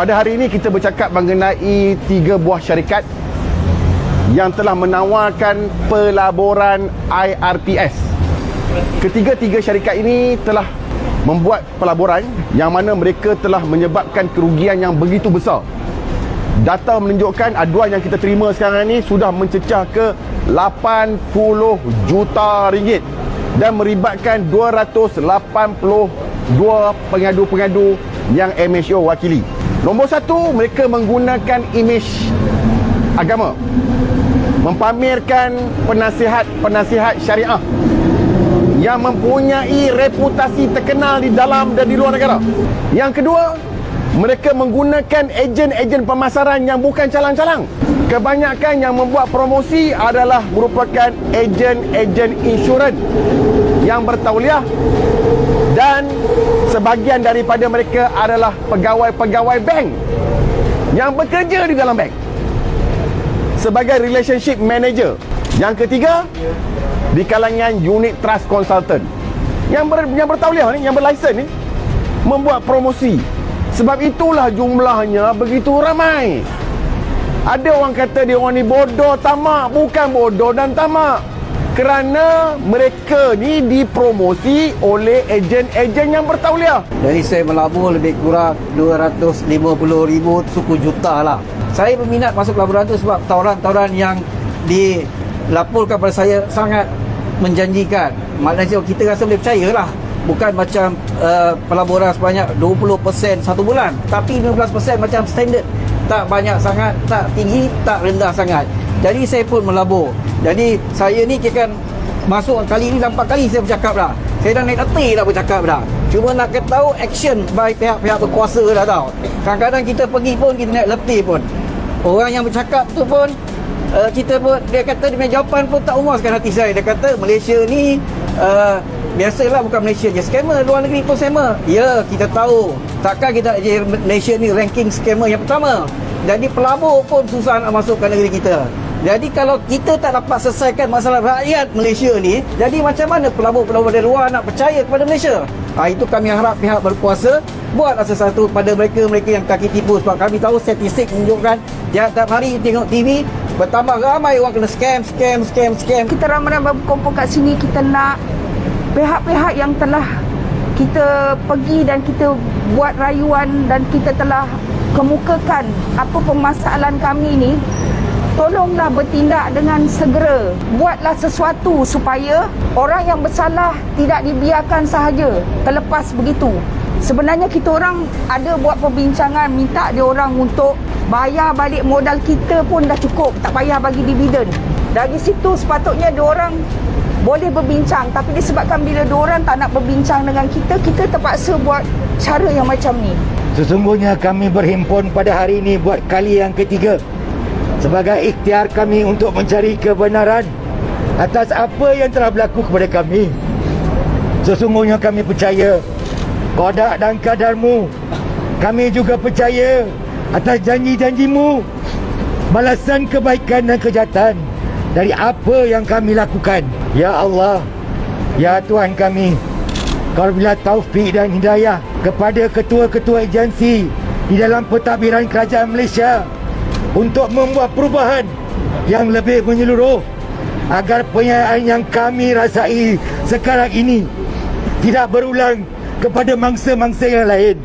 Pada hari ini kita bercakap mengenai tiga buah syarikat yang telah menawarkan pelaburan IRPS. Ketiga-tiga syarikat ini telah membuat pelaburan yang mana mereka telah menyebabkan kerugian yang begitu besar. Data menunjukkan aduan yang kita terima sekarang ini sudah mencecah ke 80 juta ringgit dan meribatkan 282 pengadu-pengadu yang MHO wakili. Nombor satu, mereka menggunakan imej agama. Mempamerkan penasihat-penasihat syariah yang mempunyai reputasi terkenal di dalam dan di luar negara. Yang kedua, mereka menggunakan ejen-ejen pemasaran yang bukan calang-calang. Kebanyakan yang membuat promosi adalah merupakan ejen-ejen insurans yang bertauliah dan sebahagian daripada mereka adalah pegawai-pegawai bank yang bekerja di dalam bank sebagai relationship manager. Yang ketiga, di kalangan unit trust consultant yang ber, yang bertauliah ni, yang berlisen ni membuat promosi. Sebab itulah jumlahnya begitu ramai. Ada orang kata dia orang ni bodoh tamak, bukan bodoh dan tamak. Kerana mereka ni dipromosi oleh ejen-ejen yang bertauliah. Jadi saya melabur lebih kurang 250 ribu suku juta lah. Saya berminat masuk laburan tu sebab tawaran-tawaran yang dilaporkan pada saya sangat menjanjikan. Maknanya kita rasa boleh percaya lah. Bukan macam uh, pelaburan sebanyak 20% satu bulan. Tapi 15% macam standard. Tak banyak sangat, tak tinggi, tak rendah sangat. Jadi saya pun melabur. Jadi saya ni kira masuk kali ni empat kali saya bercakap dah. Saya dah naik letih dah bercakap dah. Cuma nak tahu action by pihak-pihak berkuasa dah tahu. Kadang-kadang kita pergi pun kita naik letih pun. Orang yang bercakap tu pun uh, kita pun dia kata dia punya jawapan pun tak umuskan hati saya. Dia kata Malaysia ni uh, biasalah bukan Malaysia je scammer, luar negeri pun scammer. Ya, kita tahu. Takkan kita Malaysia ni ranking scammer yang pertama. Jadi pelabur pun susah nak masuk ke negeri kita. Jadi kalau kita tak dapat selesaikan masalah rakyat Malaysia ni, jadi macam mana pelabur-pelabur dari luar nak percaya kepada Malaysia? Ha, itu kami harap pihak berkuasa buatlah sesuatu pada mereka-mereka yang kaki tipu sebab kami tahu statistik menunjukkan tiap-tiap hari tengok TV bertambah ramai orang kena scam, scam, scam, scam. Kita ramai-ramai berkumpul kat sini kita nak pihak-pihak yang telah kita pergi dan kita buat rayuan dan kita telah kemukakan apa permasalahan kami ni tolonglah bertindak dengan segera buatlah sesuatu supaya orang yang bersalah tidak dibiarkan sahaja terlepas begitu sebenarnya kita orang ada buat perbincangan minta dia orang untuk bayar balik modal kita pun dah cukup tak payah bagi dividen dari situ sepatutnya dia orang boleh berbincang tapi disebabkan bila dia orang tak nak berbincang dengan kita kita terpaksa buat cara yang macam ni Sesungguhnya kami berhimpun pada hari ini buat kali yang ketiga sebagai ikhtiar kami untuk mencari kebenaran atas apa yang telah berlaku kepada kami. Sesungguhnya kami percaya kodak dan kadarmu. Kami juga percaya atas janji-janjimu balasan kebaikan dan kejahatan dari apa yang kami lakukan. Ya Allah, ya Tuhan kami, kau bila taufik dan hidayah kepada ketua-ketua agensi di dalam pentadbiran kerajaan Malaysia untuk membuat perubahan yang lebih menyeluruh agar penyayaan yang kami rasai sekarang ini tidak berulang kepada mangsa-mangsa yang lain.